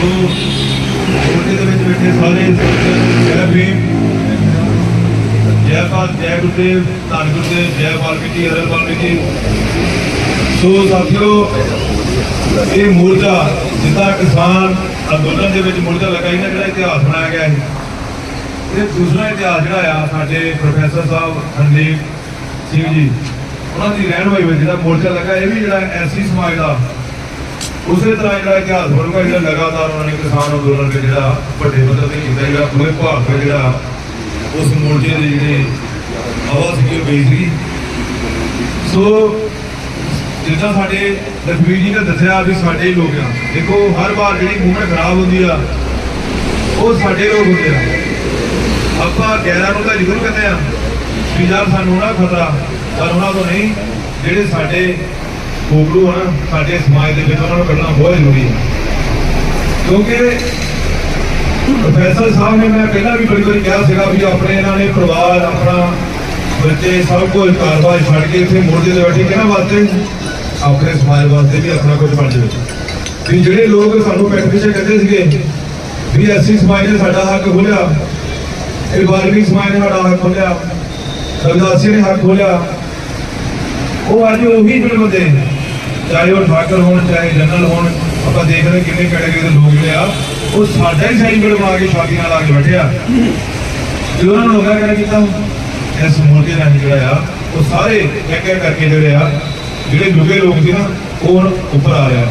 ਸੋ ਉਹਦੇ ਦੇ ਵਿੱਚ ਬੈਠੇ ਸਾਰੇ ਜੈ ਭੀਮ ਜੈ ਭਾਰਤ ਜੈ ਗੁਰਦੇਵ ਧੰਨ ਗੁਰਦੇਵ ਜੈ ਵਾਲਮੀਕੀ ਹਰ ਵਾਲਮੀਕੀ ਸੋ ਸਾਥੀਓ ਇਹ ਮੋਰਚਾ ਜਿੱਦਾਂ ਕਿਸਾਨ ਅੰਦੋਲਨ ਦੇ ਵਿੱਚ ਮੋਰਚਾ ਲਗਾਈ ਨਾ ਜਿਹੜਾ ਇਤਿਹਾਸ ਬਣਾਇਆ ਗਿਆ ਹੈ। ਇਹ ਦੂਸਰਾ ਇਤਿਹਾਸ ਜਿਹੜਾ ਆ ਸਾਡੇ ਪ੍ਰੋਫੈਸਰ ਸਾਹਿਬ ਹਰਦੀਪ ਸਿੰਘ ਜੀ ਉਹਨਾਂ ਦੀ ਰਹਿਨਮਾਈ ਵਿੱਚ ਜਿਹੜਾ ਮੋਰਚਾ ਲੱਗਾ ਇਹ ਵੀ ਜਿਹੜਾ ਐਸੀ ਸਮਾਜ ਦਾ ਉਸੇ ਤਰ੍ਹਾਂ ਜਿਹੜਾ ਇਤਿਹਾਸ ਬਣੂਗਾ, ਜਿਹੜਾ ਲਗਾਤਾਰ ਉਹਨਾਂ ਨੇ ਕਿਸਾਨ ਅੰਦੋਲਨ ਦੇ ਜਿਹੜਾ ਵੱਡੇ ਪੱਧਰ ਤੇ ਕੀਤਾ ਜਿਹੜਾ ਪੂਰੇ ਭਾਰਤ ਵਿੱਚ ਜਿਹੜਾ ਉਸ ਮੋਰਚੇ ਦੇ ਜਿਹੜੇ ਆਵਾਜ਼ ਸੀ ਉਹ ਸੋ ਜਿੱਦਾਂ ਸਾਡੇ ਲਖਵੀਰ ਜੀ ਨੇ ਦੱਸਿਆ ਵੀ ਸਾਡੇ ਹੀ ਲੋਕ ਆ, ਦੇਖੋ ਹਰ ਵਾਰ ਜਿਹੜੀ ਮੂਵਮੈਂਟ ਖਰਾਬ ਹੁੰਦੀ ਆ, ਉਹ ਸਾਡੇ ਲੋਕ ਹੁੰਦੇ ਆ। ਆਪਾਂ ਗੈਰਾਂ ਨੂੰ ਤਾਂ ਜ਼ਰੂਰ ਕਹਿੰਦੇ ਆ ਵੀ ਯਾਰ ਸਾਨੂੰ ਨਾ ਖਤਰਾ ਪਰ ਉਹਨਾਂ ਤੋਂ ਨਹੀਂ, ਜਿਹੜੇ ਸਾਡੇ ਕੋਗਲੂ ਹਨ ਸਾਡੇ ਸਮਾਜ ਦੇ ਵਿੱਚ ਉਹਨਾਂ ਨੂੰ ਕੱਢਣਾ ਬਹੁਤ ਜ਼ਰੂਰੀ ਹੈ ਕਿਉਂਕਿ ਪ੍ਰੋਫੈਸਰ ਸਾਹਿਬ ਨੇ ਮੈਂ ਪਹਿਲਾਂ ਵੀ ਬੜੀ ਵਾਰੀ ਕਿਹਾ ਸੀਗਾ ਵੀ ਆਪਣੇ ਇਹਨਾਂ ਨੇ ਪਰਿਵਾਰ, ਆਪਣਾ ਬੱਚੇ ਸਭ ਕੁਝ ਘਰ-ਬਾਰ ਛੱਡ ਕੇ ਇੱਥੇ ਮੋਰਚੇ ਤੇ ਬੈਠੇ ਕਿਹਨਾਂ ਵਾਸਤੇ? ਆਪਣੇ ਸਮਾਜ ਵਾਸਤੇ ਵੀ, ਆਪਣਾ ਕੁਝ ਬਣ ਜਾਵੇ ਵੀ ਜਿਹੜੇ ਲੋਕ ਸਾਨੂੰ ਪਿੱਠ ਪਿੱਛੇ ਕਹਿੰਦੇ ਸੀਗੇ ਵੀ ਐਸੀ ਸਮਾਜ ਨੇ ਸਾਡਾ ਹੱਕ ਖੋਲਿਆ ਇਹ ਬਾਰਵੀਂ ਸਮਾਜ ਨੇ ਸਾਡਾ ਹੱਕ ਖੋਲਿਆ ਰਵਿਦਾਸੀ ਨੇ ਹੱਕ ਖੋਲਿਆ ਉਹ ਅੱਜ ਉਹੀ ਜਿਹੜੇ ਬੰਦੇ ਚਾਹੇ ਉਹ ਠਾਕਰ ਹੋਣ, ਚਾਹੇ ਜਨਰਲ ਹੋਣ, ਆਪਾਂ ਦੇਖ ਰਹੇ ਕਿੰਨੇ ਕੈਟਾਗਰੀ ਦੇ ਲੋਕ ਜਿਹੜੇ ਆ, ਉਹ ਸਾਡਾ ਹੀ ਸਰਟੀਫਿਕੇਟ ਬਣਾ ਕੇ ਸ਼ਾਦੀਆਂ ਲਾ ਕੇ ਬੈਠੇ ਆ। ਉਹਨਾਂ ਨੂੰ ਲੋਕਾਂ ਕਹਿੰਦਾ ਕੀਤਾ, ਇਸ ਮੋਰਚੇ ਨਾਲ ਜਿਹੜਾ ਆ, ਉਹ ਸਾਰੇ ਇੱਕ ਇੱਕ ਕਰਕੇ ਜਿਹੜੇ ਆ, ਜਿਹੜੇ ਜੁਗੇ ਲੋਕ ਸੀ ਨਾ, ਉਹ ਉੱਪਰ ਆ ਰਿਹਾ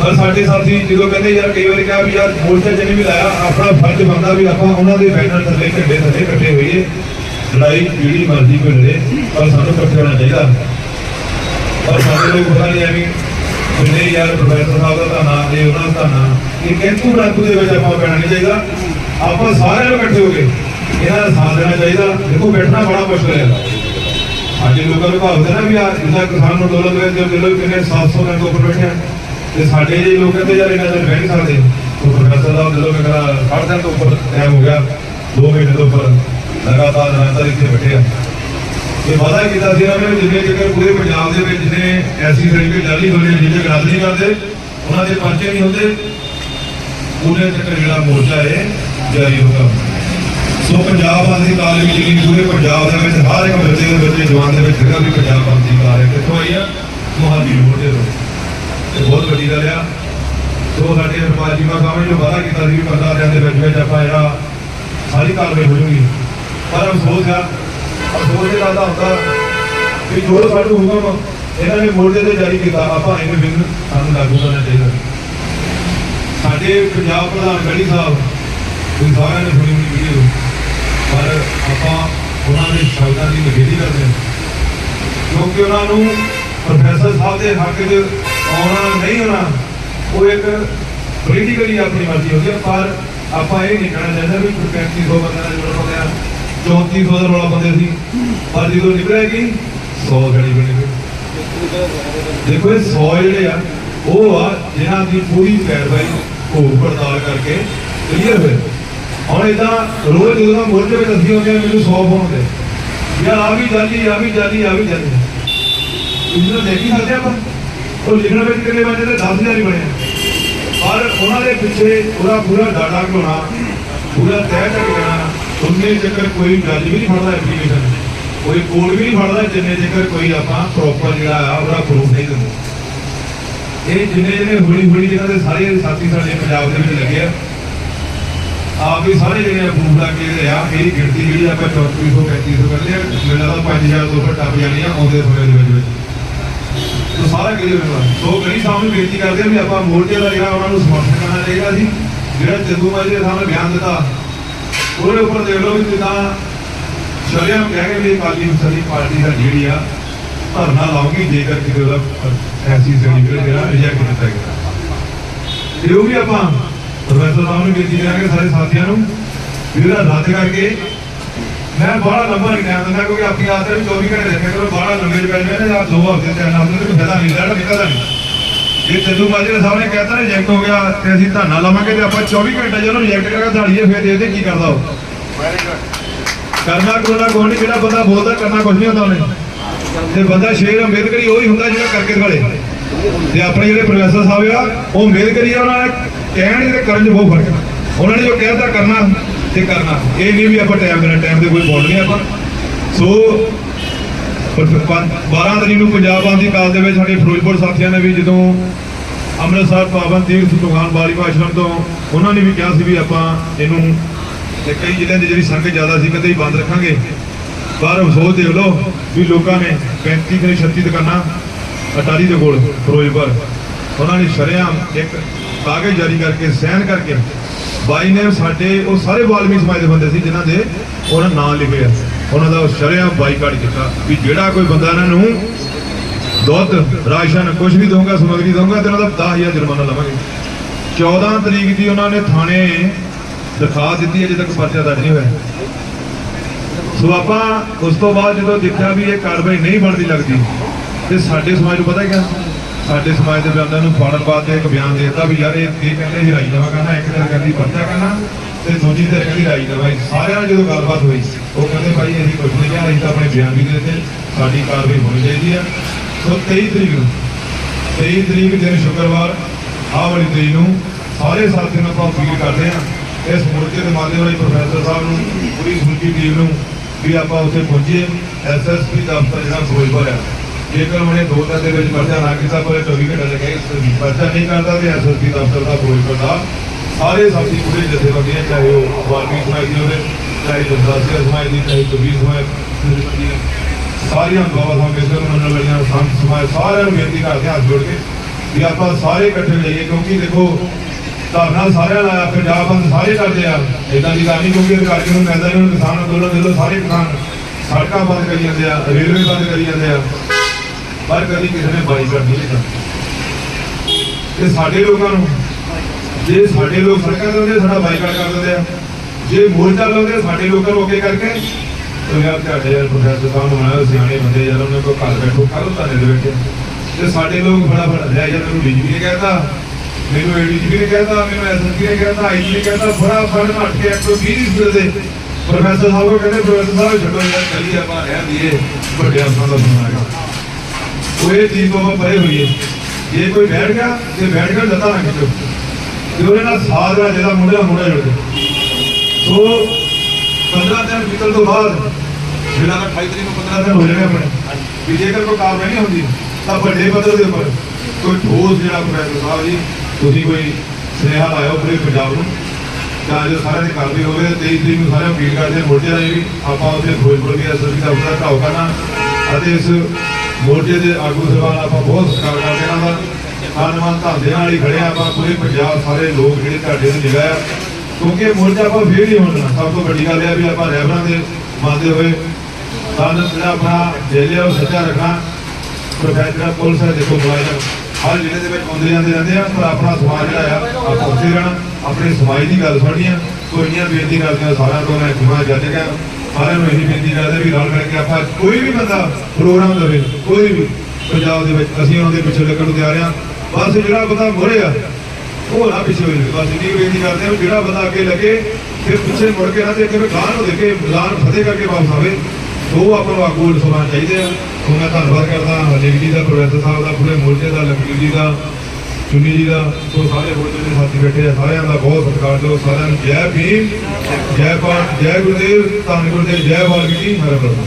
ਪਰ ਸਾਡੇ ਸਾਥੀ ਜਦੋਂ ਕਹਿੰਦੇ ਯਾਰ ਕਈ ਵਾਰੀ ਕਿਹਾ ਵੀ ਯਾਰ ਮੋਰਚਾ ਜਿਹਨੇ ਵੀ ਲਾਇਆ, ਆਪਣਾ ਫਰਜ਼ ਬਣਦਾ ਵੀ ਆਪਾਂ ਉਹਨਾਂ ਦੇ ਬੈਨਰ ਥੱਲੇ, ਝੰਡੇ ਥੱਲੇ ਇਕੱਠੇ ਹੋਈਏ। ਲੜਾਈ ਜਿਹੜੀ ਮਰਜ਼ੀ ਕੋਈ ਲੜੇ, ਪਰ ਸਾਨੂੰ ਇਕੱਠੇ ਹੋਣਾ ਚਾਹੀਦਾ। ਪਰ ਸਾਡੇ ਲੋਕ ਪਤਾ ਨਹੀਂ ਐਵੇਂ ਜਿੰਨੇ ਯਾਰ ਪ੍ਰੋਫੈਸਰ ਸਾਹਿਬ ਦਾ ਤਾਂ ਨਾਮ ਉਹਨਾਂ ਦਾ ਨਾਮ ਇਹ ਕਿੰਤੂ ਬਰਾਤੂ ਦੇ ਵਿੱਚ ਆਪਾਂ ਪੈਣਾ ਨਹੀਂ ਚਾਹੀਦਾ। ਆਪਾਂ ਸਾਰਿਆਂ ਨੂੰ ਇਕੱਠੇ ਹੋ ਕੇ ਇਹਨਾਂ ਦਾ ਸਾਥ ਦੇਣਾ ਚਾਹੀਦਾ। ਦੇਖੋ, ਬੈਠਣਾ ਬੜਾ ਮੁਸ਼ਕਲ ਹੈ। ਸਾਡੇ ਲੋਕਾਂ ਨੂੰ ਭਾਵਦੇ ਨਾ ਵੀ ਆ ਜਿੰਨਾ ਕਿਸਾਨ ਅੰਦੋਲਨ ਦੇ ਵਿੱਚ ਜਿਹੜੇ ਲੋਕ ਕਿੰਨੇ 700 ਦਿਨ ਉੱਪਰ ਬੈਠੇ ਤੇ ਸਾਡੇ ਜੇ ਲੋਕ ਕਹਿੰਦੇ, ਯਾਰ, ਇਹਨਾਂ ਦੇ ਬਹਿ ਸਕਦੇ। ਉਹ ਪ੍ਰੋਫੈਸਰ ਸਾਹਿਬ ਦੇ ਲੋਕ 60 ਦਿਨ ਤੋਂ ਉੱਪਰ ਟਾਈਮ ਹੋ ਗਿਆ। 2 ਮਹੀਨੇ ਤੋਂ ਉੱਪਰ, ਲਗਾਤਾਰ ਲਗਾਤਾਰ ਇੱਥੇ ਬੈਠੇ ਆ। ਇਹ ਵਾਦਾ ਕੀਤਾ ਸੀ ਉਹਨਾਂ ਨੇ ਜਿੰਨੇ ਜੇਕਰ ਪੂਰੇ ਪੰਜਾਬ ਦੇ ਵਿੱਚ ਜਿਹਨੇ ਐਸੀ ਸਰਟੀਫਿਕੇਟ ਜਾਲੀ ਹੋਣੇ ਜਿਹਨੇ ਗ੍ਰਾਸ ਨਹੀਂ ਕਰਦੇ, ਉਹਨਾਂ ਦੇ ਪਰਚੇ ਨਹੀਂ ਹੁੰਦੇ ਪੂਰੇ ਚੱਕਰ ਜਿਹੜਾ ਮੋਰਚਾ ਹੈ, ਜਾਰੀ ਹੋਗਾ ਸੋ ਪੰਜਾਬ ਆਂਦੀ ਕਾਲ ਵਿੱਚ ਜਿਹੜੀ ਪੂਰੇ ਪੰਜਾਬ ਦੇ ਵਿੱਚ ਹਰ ਇੱਕ ਬੱਚੇ ਦੇ ਬੱਚੇ ਜਵਾਨ ਦੇ ਵਿੱਚ ਹੈਗਾ ਵੀ ਪੰਜਾਬ ਆਂਦੀ ਕਾਲ ਹੈ ਕਿੱਥੋਂ ਆਈ ਆ? ਮੁਹਾਲੀ ਮੋਰਚੇ ਤੋਂ ਇਹ ਬਹੁਤ ਵੱਡੀ ਗੱਲ ਆ। ਸੋ ਸਾਡੇ ਰਪਾਲ ਜੀ ਮਾ ਸਾਹਿਬ ਨੇ ਵਾਦਾ ਕੀਤਾ ਸੀ ਵੀ ਪੰਦਰਾਂ ਦਿਨ ਦੇ ਵਿੱਚ ਵਿੱਚ ਆਪਾਂ ਜਿਹੜਾ ਸਾਰੀ ਕਾਰਵਾਈ ਹੋ ਜੂਗੀ, ਪਰ ਅਫਸੋਸ ਆ ਅਫਸੋਸ ਇਹ ਲੱਗਦਾ ਹੁੰਦਾ ਕਿ ਜੋ ਸਾਨੂੰ ਹੁਕਮ ਇਹਨਾਂ ਨੇ ਮੋਰਚੇ ਤੇ ਜਾਰੀ ਕੀਤਾ, ਆਪਾਂ ਇਹਨੂੰ ਬਿਨ ਸਾਨੂੰ ਲਾਗੂ ਕਰਨਾ ਚਾਹੀਦਾ। ਸਾਡੇ ਪੰਜਾਬ ਪ੍ਰਧਾਨ ਗੜੀ ਸਾਹਿਬ, ਤੁਸੀਂ ਸਾਰਿਆਂ ਨੇ ਸੁਣੀ ਹੋਣੀ ਵੀਡੀਓ। ਪਰ ਆਪਾਂ ਉਹਨਾਂ ਦੇ ਸ਼ਬਦਾਂ ਦੀ ਨਿਖੇਧੀ ਕਰਦੇ ਹਾਂ। ਕਿਉਂਕਿ ਉਹਨਾਂ ਨੂੰ ਪ੍ਰੋਫੈਸਰ ਸਾਹਿਬ ਦੇ ਹੱਕ 'ਚ ਆਉਣਾ ਨਹੀਂ ਹੋਣਾ ਉਹ ਇੱਕ ਪੋਲੀਟੀਕਲੀ ਆਪਣੀ ਮਰਜ਼ੀ ਹੁੰਦੀ ਹੈ ਪਰ ਆਪਾਂ ਇਹ ਨਹੀਂ ਕਹਿਣਾ ਚਾਹੁੰਦੇ ਵੀ 3500 ਬੰਦੇ ਦਾ ਜੋੜ 3400 ਦਾ ਰੌਲਾ ਬੰਦੇ ਸੀ। ਪਰ ਜਦੋਂ ਨਿਕਲੇਗੀ 100 ਖੜੀ ਬਣੀ ਦੇਖੋ ਇਹ 100 ਜਿਹੜੇ ਆ, ਉਹ ਆ ਜਿਨ੍ਹਾਂ ਦੀ ਪੂਰੀ ਪੈਰਵਾਈ ਭੋਗ ਪੜਤਾਲ ਕਰਕੇ ਕਲੀਅਰ ਹੋਏ। ਹੁਣ ਇਦਾਂ ਰੋਜ਼ ਜਦੋਂ ਮੋਰਚੇ ਵਿੱਚ ਅਸੀਂ ਹੁੰਦੇ ਆ, ਮੈਨੂੰ 100 ਫੋਨ ਹੁੰਦੇ ਯਾਰ ਆ ਵੀ ਜਾਲੀ, ਆ ਵੀ ਜਾਲੀ, ਆ ਵੀ ਜਾਲੀ। ਇਹਨਾਂ ਦੇਖ ਸਕਦੇ ਆਪਾਂ। ਉਹ ਲਿਖਣ ਵਿੱਚ ਕਿੰਨੇ ਬੰਦੇ ਤੇ 10000 ਹੀ ਬਣੇ ਪਰ ਉਹਨਾਂ ਦੇ ਪਿੱਛੇ ਉਹਦਾ ਪੂਰਾ ਡਾਟਾ ਘੋਣਾ, ਪੂਰਾ ਤੈਅ ਤੱਕ ਜਾਣਾ ਚੱਕਰ ਕੋਈ ਗੱਲ ਵੀ ਨਹੀਂ ਫੜਦਾ ਐਪਲੀਕੇਸ਼ਨ ਕੋਈ ਕੋਡ ਵੀ ਨਹੀਂ ਫੜਦਾ, ਜਿੰਨੇ ਚੱਕਰ ਕੋਈ ਆਪਾਂ ਪ੍ਰੋਪਰ ਜਿਹੜਾ ਆ, ਉਹਦਾ ਪ੍ਰੂਫ ਨਹੀਂ ਦਿੰਦੇ। ਇਹ ਜਿੰਨੇ ਜਿਹਨੇ ਹੌਲੀ ਹੌਲੀ ਜਿਹਨਾਂ ਦੇ ਸਾਰੇ ਸਾਥੀ ਸਾਡੇ ਪੰਜਾਬ ਦੇ ਵਿੱਚ ਲੱਗੇ ਆ, ਆਪ ਵੀ ਸਾਰੇ ਜਿਹੜੇ ਪ੍ਰੂਫ ਲਾ ਕੇ ਆ ਇਹਦੀ ਗਿਣਤੀ ਜਿਹੜੀ ਆਪਾਂ 3400 3500 ਕਰਦੇ ਆ ਮੈਨੂੰ ਲੱਗਦਾ 5000 ਤੋਂ ਉੱਪਰ ਟੱਪ ਜਾਣੀ ਆ ਆਉਂਦੇ ਸਮੇਂ ਦੇ ਵਿੱਚ ਵਿੱਚ। ਤੋ ਸਾਰਾ ਕਿਹਦੇ ਹੋਣਾ ਸੋ ਗੜੀ ਸਾਹਿਬ ਨੂੰ ਬੇਨਤੀ ਕਰਦੇ ਆ ਵੀ ਆਪਾਂ ਮੋਰਚੇ ਦਾ ਜਿਹੜਾ ਉਹਨਾਂ ਨੂੰ ਸਮਰਥਨ ਕਰਨਾ ਚਾਹੀਦਾ ਸੀ, ਜਿਹੜਾ ਚੰਦੂ ਮਾਜੀ ਨੇ ਬਿਆਨ ਦਿੱਤਾ ਉਹਦੇ ਉੱਪਰ ਦੇਖ ਲਓ ਵੀ ਜਿੱਦਾਂ ਸ਼ਰਿਆਮ ਕਹਿ ਕੇ ਵੀ ਅਕਾਲੀ ਸਦੀ ਪਾਰਟੀ ਦਾ ਜਿਹੜੀ ਆ, ਧਰਨਾ ਲਾਉਗੀ ਜੇਕਰ ਕਿਤੇ ਉਹਦਾ ਐਸੀ ਸਰਟੀਫਿਕੇਟ ਜਿਹੜਾ ਰਿਜੈਕਟ ਕੀਤਾ ਗਿਆ। ਤੇ ਉਹ ਵੀ ਆਪਾਂ ਪ੍ਰੋਫੈਸਰ ਸਾਹਿਬ ਨੂੰ ਬੇਨਤੀ ਕਰਾਂਗੇ ਸਾਰੇ ਸਾਥੀਆਂ ਨੂੰ ਵੀ ਇਹਦਾ ਰੱਦ ਕਰਕੇ ਮੈਂ ਬੜਾ ਲੰਬਾ ਨਹੀਂ ਟਾਈਮ ਦਿੰਦਾ ਕਿਉਂਕਿ ਆਪਣੀ ਆਦਤ ਹੈ ਵੀ 24 ਘੰਟੇ ਦੇਖਿਆ ਕਰੋ ਬੜਾ ਲੰਬੇ ਚ ਪੈ ਜਾਵੇ ਨਾ, ਜਾਂ ਦੋ ਹਫ਼ਤੇ ਤੇ ਨਾ ਕੋਈ ਫਾਇਦਾ ਨਹੀਂ, ਲੈਣਾ ਨਿਕਲਦਾ ਨਹੀਂ। ਜੇ ਮਾਜਰੇ ਸਾਹਿਬ ਨੇ ਕਹਿਤਾ ਰਿਜੈਕਟ ਹੋ ਗਿਆ ਤੇ ਅਸੀਂ ਧਰਨਾ ਲਾਵਾਂਗੇ ਤੇ ਆਪਾਂ 24 ਘੰਟੇ ਜਦੋਂ ਰਿਜੈਕਟ ਕਰਾਂਗੇ ਢਾਲੀਏ ਫਿਰ ਇਹਦੇ ਕੀ ਕਰਦਾ ਉਹ? ਕਰਨਾ ਕੋਨਾ ਕੋਈ ਨਹੀਂ ਜਿਹੜਾ ਬੰਦਾ ਬੋਲਦਾ ਕਰਨਾ ਕੁਝ ਨਹੀਂ ਹੁੰਦਾ ਉਹਨੇ। ਤੇ ਬੰਦਾ ਸ਼ੇਰ ਅੰਬੇਦਕਰ ਹੀ ਉਹੀ ਹੁੰਦਾ ਜਿਹੜਾ ਕਰਕੇ ਦਿਖਾਲੇ। ਤੇ ਆਪਣੇ ਜਿਹੜੇ ਪ੍ਰੋਫੈਸਰ ਸਾਹਿਬ ਆ ਉਹ ਮਿਹਨਤ ਕਰੀ ਆ ਉਹਨਾਂ ਨੇ ਕਹਿਣ ਤੇ ਕਰਨ 'ਚ ਬਹੁਤ ਫ਼ਰਕ ਆ। ਉਹਨਾਂ ਨੇ ਜੋ ਕਹਿਤਾ ਕਰਨਾ ਤੇ ਕਰਨਾ। ਇਹ ਨਹੀਂ ਵੀ ਆਪਾਂ ਟਾਈਮ ਦੇਣਾ ਟਾਈਮ ਦੇ ਕੋਈ ਬੋਲ ਨਹੀਂ ਆਪਾਂ। ਸੋ 12 ਤਰੀਕ ਨੂੰ ਪੰਜਾਬ ਆਂਦੀ ਕਾਲ ਦੇ ਵਿੱਚ ਸਾਡੇ ਫਿਰੋਜ਼ਪੁਰ ਸਾਥੀਆਂ ਨੇ ਵੀ ਜਦੋਂ ਅੰਮ੍ਰਿਤਸਰ ਪਾਵਨ ਤੀਰਥ ਦੁਕਾਨ ਵਾਲੀ ਆਸ਼ਰਮ ਤੋਂ ਉਹਨਾਂ ਨੇ ਵੀ ਕਿਹਾ ਸੀ ਵੀ ਆਪਾਂ ਇਹਨੂੰ ਤੇ ਕਈ ਜ਼ਿਲ੍ਹਿਆਂ ਦੀ ਜਿਹੜੀ ਸੰਗਤ ਜ਼ਿਆਦਾ ਸੀ, ਕਦੇ ਹੀ ਬੰਦ ਰੱਖਾਂਗੇ। ਪਰ ਅਫਸੋਸ ਦੇਖ ਲਓ ਵੀ ਲੋਕਾਂ ਨੇ 35 ਕਰੀ 36 ਦੁਕਾਨਾਂ ਅਟਾਰੀ ਦੇ ਕੋਲ ਫਿਰੋਜ਼ਪੁਰ। ਉਹਨਾਂ ਨੇ ਸ਼ਰੇਆਮ ਇੱਕ ਕਾਗਜ਼ ਜਾਰੀ ਕਰਕੇ ਸਾਈਨ ਕਰਕੇ ਬਾਈ ਨੇ ਸਾਡੇ, ਉਹ ਸਾਰੇ ਵਾਲਮੀ ਸਮਾਜ ਦੇ ਬੰਦੇ ਸੀ ਜਿਨ੍ਹਾਂ ਦੇ ਉਹਨਾਂ ਨਾਂ ਲਿਖੇ ਆ। ਉਹਨਾਂ ਦਾ ਸ਼ਰਿਆ ਬਾਈਕਾਟ ਕੀਤਾ ਵੀ ਜਿਹੜਾ ਕੋਈ ਬੰਦਾ ਇਹਨਾਂ ਨੂੰ ਦੁੱਧ, ਰਾਸ਼ਨ ਕੁਝ ਵੀ ਦਊਗਾ, ਸਮਗਰੀ ਦਊਗਾ ਤੇ ਉਹਨਾਂ ਦਾ 10000 ਜੁਰਮਾਨਾ ਲਵਾਂਗੇ। 14 ਤਰੀਕ ਦੀ ਉਹਨਾਂ ਨੇ ਥਾਣੇ ਦਰਖਾਸਤ ਦਿੱਤੀ, ਅਜੇ ਤੱਕ ਪਰਚਾ ਦਰਜ ਨਹੀਂ ਹੋਇਆ। ਸੋ ਆਪਾਂ ਉਸ ਤੋਂ ਬਾਅਦ ਜਦੋਂ ਦੇਖਿਆ ਵੀ ਇਹ ਕਾਰਵਾਈ ਨਹੀਂ ਬਣਦੀ ਲੱਗਦੀ, ਤੇ ਸਾਡੇ ਸਮਾਜ ਨੂੰ ਪਤਾ ਹੀ ਕਿਆ? ਸਾਡੇ ਸਮਾਜ ਦੇ ਬੰਦਿਆਂ ਨੂੰ ਫਾੜਨ ਬਾਅਦ ਇੱਕ ਬਿਆਨ ਦੇ ਦਿੱਤਾ ਵੀ ਯਾਰ ਇਹ ਇਹ ਕਹਿੰਦੇ ਸੀ ਰਾਜੀਨਾਮਾ ਕਰਨਾ, ਇੱਕ ਦਿਨ ਕਹਿੰਦੀ ਪਰਚਾ ਕਰਨਾ, ਤੇ ਦੂਜੀ ਦਿਨ ਕਹਿੰਦੀ ਰਾਜੀਨਾਮਾ। ਸਾਰਿਆਂ ਨਾਲ ਜਦੋਂ ਗੱਲਬਾਤ ਹੋਈ ਉਹ ਕਹਿੰਦੇ ਭਾਈ ਅਸੀਂ ਕੁਝ ਨਹੀਂ ਕਿਹਾ ਅਸੀਂ ਤਾਂ ਆਪਣੇ ਬਿਆਨ ਵੀ ਦੇ ਦਿੱਤੇ, ਸਾਡੀ ਕਾਰਵਾਈ ਹੋਣੀ ਚਾਹੀਦੀ ਆ। ਸੋ 23 ਤਰੀਕ ਨੂੰ 23 ਤਰੀਕ ਦਿਨ ਸ਼ੁੱਕਰਵਾਰ, ਆਹ ਵਾਲੀ ਤਰੀਕ ਨੂੰ ਸਾਰੇ ਸਾਥੀਆਂ ਨੂੰ ਆਪਾਂ ਅਪੀਲ ਕਰਦੇ ਹਾਂ, ਇਸ ਮੋਰਚੇ ਦੇ ਮਾਧਿਅਮ ਰਾਹੀਂ ਪ੍ਰੋਫੈਸਰ ਸਾਹਿਬ ਨੂੰ, ਪੂਰੀ ਸਮੁੱਚੀ ਟੀਮ ਨੂੰ ਵੀ ਆਪਾਂ ਉੱਥੇ ਪਹੁੰਚੀਏ ਐਸਐਸਪੀ ਦਫ਼ਤਰ ਜਿਹੜਾ ਫਿਰੋਜ਼ਪੁਰ ਹੈ ਜੇਕਰ ਉਹਨੇ ਦੋ ਦਿਨ ਦੇ ਵਿੱਚ ਪਰਚਾ ਨਾ ਕੀਤਾ, ਪਰ 24 ਘੰਟੇ ਲੱਗੇ ਪਰਚਾ ਨਹੀਂ ਕਰਦਾ ਤੇ ਐਸਐਸਪੀ ਦਫ਼ਤਰ ਦਾ ਫਿਰੋਜ਼ਪੁਰ ਦਾ। ਸਾਰੇ ਸਾਥੀ ਪੂਰੇ ਜਥੇਬੰਦੀਆਂ, ਚਾਹੇ ਉਹ ਵਾਲਮੀਕ ਸਮਾਜ ਦੀ ਹੋਵੇ ਚਾਹੇ ਜਸਦਾਸੀਆ ਸਮਾਜ ਦੀ, ਚਾਹੇ ਕਬੀਰ ਸਮਾਜ ਦੀ ਸਾਰੀਆਂ ਬਾਬਾ ਸਾਹਿਬ ਅੰਬੇਦਕਰ ਨੂੰ ਮੰਨਣ ਵਾਲੀਆਂ ਸੰਤ ਸਮਾਜ ਸਾਰਿਆਂ ਨੂੰ ਬੇਨਤੀ ਕਰਦੇ ਹੱਥ ਜੋੜ ਕੇ ਵੀ ਆਪਾਂ ਸਾਰੇ ਇਕੱਠੇ ਜਾਈਏ ਕਿਉਂਕਿ ਦੇਖੋ ਧਰਨਾ ਸਾਰਿਆਂ ਲਾਇਆ ਪੰਜਾਬ ਬੰਦ ਸਾਰੇ ਕਰਦੇ ਆ। ਇਦਾਂ ਦੀ ਗੱਲ ਨਹੀਂ, ਕਿਉਂਕਿ ਅਧਿਕਾਰੀਆਂ ਨੂੰ ਕਹਿੰਦਾ ਇਹਨਾਂ ਕਿਸਾਨ ਅੰਦੋਲਨ ਦੇ ਲੋ ਸਾਰੇ ਕਿਸਾਨ ਸੜਕਾਂ ਬੰਦ ਕਰੀ ਜਾਂਦੇ ਆ, ਰੇਲਵੇ ਬੰਦ ਕਰੀ ਜਾਂਦੇ ਆ। ਪਰ ਕਦੀ ਕਿਸੇ ਨੇ ਬਾਈਕਾਟ ਕਰ ਨਹੀਂ ਕੀਤਾ ਤੇ ਸਾਡੇ ਲੋਕਾਂ ਨੂੰ, ਜੇ ਸਾਡੇ ਲੋਕ ਸੜਕਾਂ ਤੇ ਹੁੰਦੇ, ਸਾਡਾ ਬਾਈਕਾਟ ਕਰ ਦਿੰਦੇ ਆ। ਜੇ ਮੋਰਚਾ ਲਾਉਂਦੇ ਸਾਡੇ ਲੋਕਾਂ ਨੂੰ ਅੱਗੇ ਕਰਕੇ ਉਹ ਯਾਰ ਤੁਹਾਡੇ ਯਾਰ ਪ੍ਰੋਫੈਸਰ ਸਾਹਿਬ ਨੂੰ ਆਇਆ ਸਿਆਣੇ ਬੰਦੇ ਯਾਰ ਉਹਨੇ ਕੋ ਘਰ ਬੈਠੋ ਕਰੋ ਤਾਂ ਦੇ ਬੈਠੇ ਤੇ ਸਾਡੇ ਲੋਕ ਫਟਾਫਟ ਲੈ ਜਾਂ ਮੈਨੂੰ ਡੀਜੀਪੀ ਨੇ ਕਹਿਤਾ, ਮੈਨੂੰ ਏਡੀਜੀਪੀ ਨੇ ਕਹਿਤਾ, ਮੈਨੂੰ ਐਸਐਸਪੀ ਨੇ ਕਹਿਤਾ ਆਈਜੀ ਨੇ ਕਹਿਤਾ ਫਟਾਫਟ ਨੱਠ ਕੇ 120 ਦੀ ਸਪੀਡ ਦੇ ਪ੍ਰੋਫੈਸਰ ਸਾਹਿਬ ਨੂੰ ਕਹਿੰਦੇ, ਪ੍ਰੋਫੈਸਰ ਸਾਹਿਬ ਛੱਡੋ, ਯਾਰ ਚੱਲੀ ਆਪਾਂ ਰਹਿ ਦੀਏ ਵੱਡੇ ਅਫਸਰਾਂ ਦਾ ਫੋਨ ਆਏਗਾ ਉਹ ਇਹ ਚੀਜ਼ ਤੋਂ ਆਪਾਂ ਪਰੇ ਹੋਈਏ। ਜੇ ਕੋਈ ਬੈਠ ਗਿਆ ਤੇ ਬੈਠ ਕੇ ਲੱਤਾਂ ਨਾ ਖਿੱਚੋ। ਤੇ ਉਹਦੇ ਨਾਲ ਸਾਥ ਦਾ ਜਿਹਦਾ ਮੁੰਡਾ ਮੁੰਡਾ ਜੁੜ ਗਿਆ। ਸੋ 15 ਦਿਨ ਬੀਤਣ ਤੋਂ ਬਾਅਦ ਜਿਹੜਾ 28 ਤਰੀਕ ਨੂੰ 15 ਦਿਨ ਹੋ ਜਾਣੇ ਆਪਣੇ, ਵੀ ਜੇਕਰ ਕੋਈ ਕਾਰਵਾਈ ਨਹੀਂ ਹੁੰਦੀ, ਤਾਂ ਵੱਡੇ ਪੱਧਰ ਦੇ ਉੱਪਰ ਕੋਈ ਠੋਸ ਜਿਹੜਾ ਪ੍ਰੋਫੈਸਰ ਸਾਹਿਬ ਜੀ, ਤੁਸੀਂ ਕੋਈ ਸੁਨੇਹਾ ਲਾਇਓ ਪੂਰੇ ਪੰਜਾਬ ਨੂੰ ਤਾਂ ਜੋ ਸਾਰਿਆਂ ਦੀ ਕਾਰਵਾਈ ਹੋਵੇ ਤੇ 23 ਤਰੀਕ ਨੂੰ ਸਾਰੇ ਅਪੀਲ ਕਰਦੇ ਮੋਰਚੇ ਰਾਹੀਂ ਵੀ ਆਪਾਂ ਉੱਥੇ ਫਿਰੋਜ਼ਪੁਰ ਦੀ ਐਸਐਸਪੀ ਦਾ ਉੱਤਰ ਢਾਓ ਕਰਨਾ, ਅਤੇ ਇਸ ਮੋਰਚੇ ਦੇ ਆਗੂ ਸਵਾਲ ਆਪਾਂ ਬਹੁਤ ਸਤਿਕਾਰ ਕਰਦੇ ਹਾਂ ਇਹਨਾਂ ਦਾ ਆਨਮਾਨ ਧਾਂਦੇ ਨਾਲ ਹੀ ਖੜੇ ਹਾਂ ਆਪਾਂ, ਪੂਰੇ ਪੰਜਾਬ, ਸਾਰੇ ਲੋਕ ਜਿਹੜੇ ਤੁਹਾਡੇ ਨੂੰ ਨਿਗਾਹ ਕਿਉਂਕਿ ਕਿਉਂਕਿ ਮੋਰਚਾ ਆਪਾਂ ਫੇਰ ਹੀ ਹੋਣਾ ਸਭ ਤੋਂ ਵੱਡੀ ਗੱਲ ਇਹ ਵੀ ਆਪਾਂ ਰਹਿਬਰਾਂ ਦੇ ਮੰਨਦੇ ਹੋਏ ਸਾਨੂੰ ਜਿਹੜਾ ਆਪਣਾ ਜੇਲੇ ਉਹ ਸੱਚਾ ਰੱਖਣਾ। ਪ੍ਰੋਫੈਸਰ ਪੁਲਿਸ ਹੈ, ਦੇਖੋ ਮੁਲਾਜ਼ਮ ਹਰ ਜ਼ਿਲ੍ਹੇ ਦੇ ਵਿੱਚ ਆਉਂਦੇ ਜਾਂਦੇ ਰਹਿੰਦੇ ਆ, ਪਰ ਆਪਣਾ ਸਮਾਜ ਜਿਹੜਾ ਆ ਆਪਾਂ ਉੱਥੇ ਰਹਿਣਾ। ਆਪਣੇ ਸਮਾਜ ਦੀ ਗੱਲ ਸੁਣਨੀ ਆ। ਕੋਈਆਂ ਬੇਨਤੀ ਕਰਦੇ ਆ ਸਾਰਿਆਂ ਤੋਂ ਮੈਂ ਜਮਾ ਜੱਜ ਗਿਆ ਸਾਰਿਆਂ ਨੂੰ ਇਹੀ ਬੇਨਤੀ ਕਰਦੇ ਵੀ ਰਲ ਮਿਲ ਕੇ ਆਪਾਂ ਕੋਈ ਵੀ ਬੰਦਾ ਪ੍ਰੋਗਰਾਮ ਲਵੇ, ਕੋਈ ਵੀ ਪੰਜਾਬ ਦੇ ਵਿੱਚ ਅਸੀਂ ਉਹਨਾਂ ਦੇ ਪਿੱਛੇ ਲੱਗਣ ਤਿਆਰ ਆ ਬਸ ਜਿਹੜਾ ਬੰਦਾ ਮੋਰੇ ਆ ਉਹ ਨਾ ਪਿੱਛੇ ਹੋਏ ਬਸ ਇੰਨੀ ਬੇਨਤੀ ਕਰਦੇ ਆ ਵੀ ਜਿਹੜਾ ਬੰਦਾ ਅੱਗੇ ਲੱਗੇ, ਫਿਰ ਪਿੱਛੇ ਮੁੜ ਕੇ ਨਾ ਤੇ ਫਿਰ ਗਾਂ ਨੂੰ ਦੇਖੇ ਮੈਦਾਨ ਫਤਿਹ ਕਰਕੇ ਵਾਪਸ ਆਵੇ। ਉਹ ਆਪਾਂ ਨੂੰ ਆਗੂ ਸਮਾਂ ਚਾਹੀਦੇ ਆ ਸੋ ਮੈਂ ਧੰਨਵਾਦ ਕਰਦਾ ਹਰਜੀਤ ਜੀ ਦਾ, ਪ੍ਰੋਫੈਸਰ ਸਾਹਿਬ ਦਾ, ਪੂਰੇ ਮੋਰਚੇ ਦਾ, ਲਖਵੀਰ ਜੀ ਦਾ, ਚੁੰਨੀ ਜੀ ਦਾ, ਸੋ ਸਾਰੇ ਮੋਰਚੇ ਦੇ ਸਾਥੀ ਬੈਠੇ ਆ, ਸਾਰਿਆਂ ਦਾ ਬਹੁਤ ਸਤਿਕਾਰ ਦਿਓ। ਸਾਰਿਆਂ ਨੂੰ ਜੈ ਭੀਮ, ਜੈ ਭਾਰਤ, ਜੈ ਗੁਰਦੇਵ, ਧੰਨ ਗੁਰਦੇਵ, ਜੈ ਵਾਲਮੀਕੀ ਹਰਿ ਪ੍ਰਭੂ